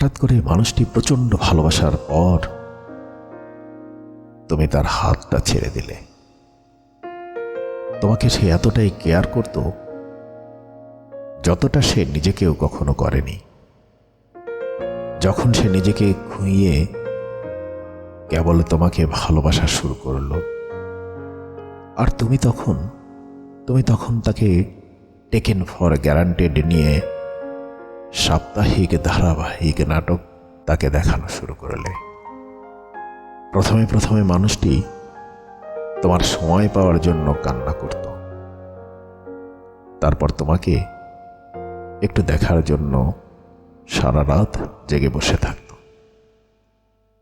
হঠাৎ করে মানুষটি প্রচণ্ড ভালোবাসার পর তুমি তার হাতটা ছেড়ে দিলে। তোমাকে সে এতটাই কেয়ার করত যতটা সে নিজেকেও কখনো করেনি। যখন সে নিজেকে খুঁইয়ে কেবল তোমাকে ভালোবাসা শুরু করল, আর তুমি তখন তুমি তখন তাকে টেকেন ফর গ্যারান্টেড নিয়ে সাপ্তাহিক ধারাবাহিক নাটক তাকে দেখানো শুরু করলে। প্রথমে প্রথমে মানুষটি তোমার সময় পাওয়ার জন্য কান্না করত। তারপর তোমাকে একটু দেখার জন্য সারা রাত জেগে বসে থাকত।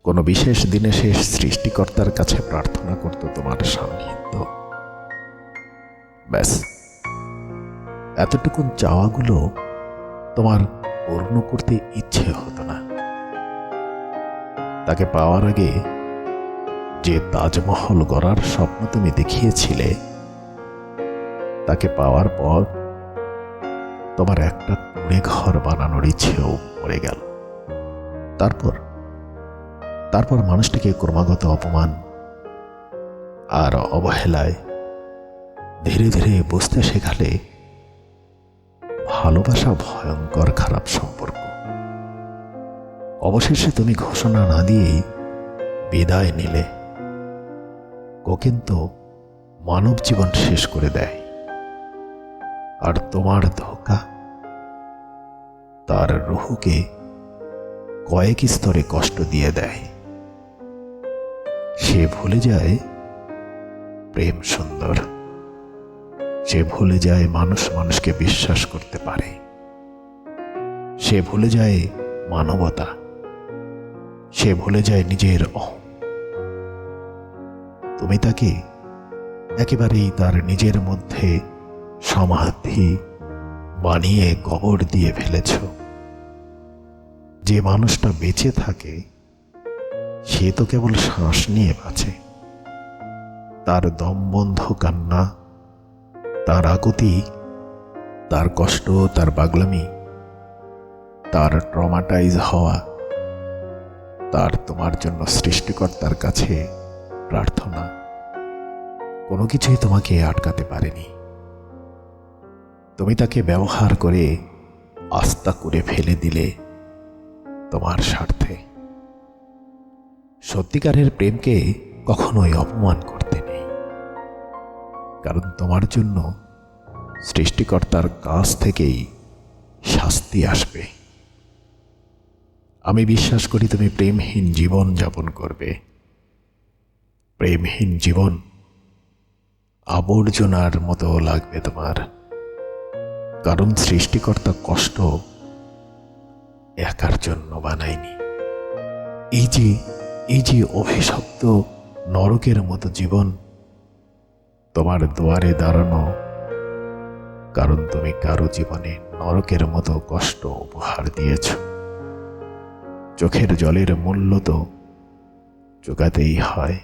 কোনো বিশেষ দিনে সে সৃষ্টিকর্তার কাছে প্রার্থনা করত তোমার সান্নিধ্য। ব্যাস, এতটুকুন চাওয়াগুলো তোমার পূর্ণ করতে ইচ্ছে হতো না। তাকে পাওয়ার আগে যে তাজমহল গড়ার স্বপ্ন তুমি দেখিয়েছিলে, তাকে পাওয়ার পর তোমার একটা কুড়ে ঘর বানানোর ইচ্ছেও মরে গেল। তারপর তারপর মানুষটিকে ক্রমাগত অপমান আর অবহেলায় ধীরে ধীরে বুঝতে শেখালে ভালোবাসা ভয়ঙ্কর খারাপ সম্পর্ক। অবশেষে তুমি ঘোষণা না দিয়েই বিদায় নিলে। কোকেন মানব জীবন শেষ করে দেয়। আর তোমার ধোকা? তার রুহুকে কয়েক স্তরে কষ্ট দিয়ে দেয়। সে ভুলে যায়, প্রেম সুন্দর। সে ভুলে যায় মানুষ মানুষকে বিশ্বাস করতে পারে। সে ভুলে যায় মানবতা। সে ভুলে যায় নিজের অহং। তুমি তাকে একেবারেই তার নিজের মধ্যে সমাধি বানিয়ে কবর দিয়ে ফেলেছ। যে মানুষটা বেঁচে থাকে, সে তো কেবল শ্বাস নিয়ে বাঁচে। তার দমবন্ধ কান্না তার আগতি তার কষ্ট, তার পাগলামি, তার ট্রমাটাইজ হওয়া, তার তোমার জন্য সৃষ্টিকর্তার কাছে প্রার্থনা, কোনো কিছুই তোমাকে আটকাতে পারেনি। তুমি তাকে ব্যবহার করে আস্থা করে ফেলে দিলে তোমার স্বার্থে। সত্যিকারের প্রেমকে কখনোই অপমান নেই কারণ তোমার জন্য সৃষ্টিকর্তার কাছ থেকেই শাস্তি আসবে। আমি বিশ্বাস করি তুমি প্রেমহীন জীবন যাপন করবে। প্রেমহীন জীবন আবর্জনার মতো লাগবে তোমার। কারণ সৃষ্টিকর্তা কষ্ট একার জন্য বানায়নি। এই যে এই যে অভিশপ্ত নরকের মতো জীবন তোমার দুয়ারে দাঁড়ানো। কারণ তুমি কারও জীবনে নরকের মতো কষ্ট উপহার দিয়েছ। চোখের জলের মূল্য তো চোকাতেই হয়।